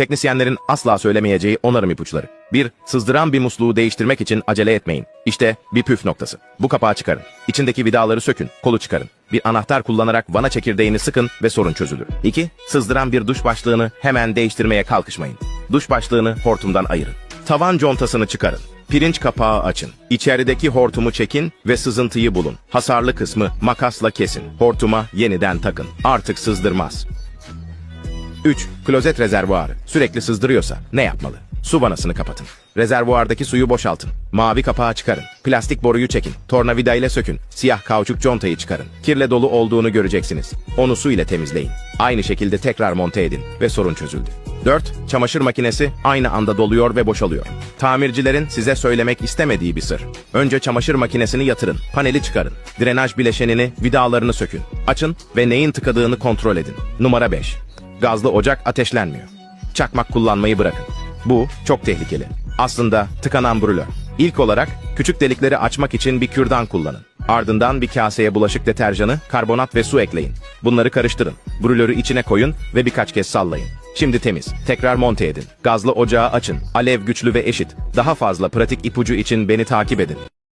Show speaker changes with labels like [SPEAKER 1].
[SPEAKER 1] Teknisyenlerin asla söylemeyeceği onarım ipuçları. 1. Sızdıran bir musluğu değiştirmek için acele etmeyin. İşte bir püf noktası. Bu kapağı çıkarın. İçindeki vidaları sökün, kolu çıkarın. Bir anahtar kullanarak vana çekirdeğini sıkın ve sorun çözülür. 2. Sızdıran bir duş başlığını hemen değiştirmeye kalkışmayın. Duş başlığını hortumdan ayırın. Tavan contasını çıkarın. Pirinç kapağı açın. İçerideki hortumu çekin ve sızıntıyı bulun. Hasarlı kısmı makasla kesin. Hortuma yeniden takın. Artık sızdırmaz. 3. Klozet rezervuarı. Sürekli sızdırıyorsa ne yapmalı? Su vanasını kapatın. Rezervuardaki suyu boşaltın. Mavi kapağı çıkarın. Plastik boruyu çekin. Tornavida ile sökün. Siyah kauçuk contayı çıkarın. Kirle dolu olduğunu göreceksiniz. Onu su ile temizleyin. Aynı şekilde tekrar monte edin ve sorun çözüldü. 4. Çamaşır makinesi aynı anda doluyor ve boşalıyor. Tamircilerin size söylemek istemediği bir sır. Önce çamaşır makinesini yatırın, paneli çıkarın, drenaj bileşenini, vidalarını sökün, açın ve neyin tıkadığını kontrol edin. Numara 5. Gazlı ocak ateşlenmiyor. Çakmak kullanmayı bırakın. Bu çok tehlikeli. Aslında tıkanan brülör. İlk olarak küçük delikleri açmak için bir kürdan kullanın. Ardından bir kaseye bulaşık deterjanı, karbonat ve su ekleyin. Bunları karıştırın. Brülörü içine koyun ve birkaç kez sallayın. Şimdi temiz. Tekrar monte edin. Gazlı ocağı açın. Alev güçlü ve eşit. Daha fazla pratik ipucu için beni takip edin.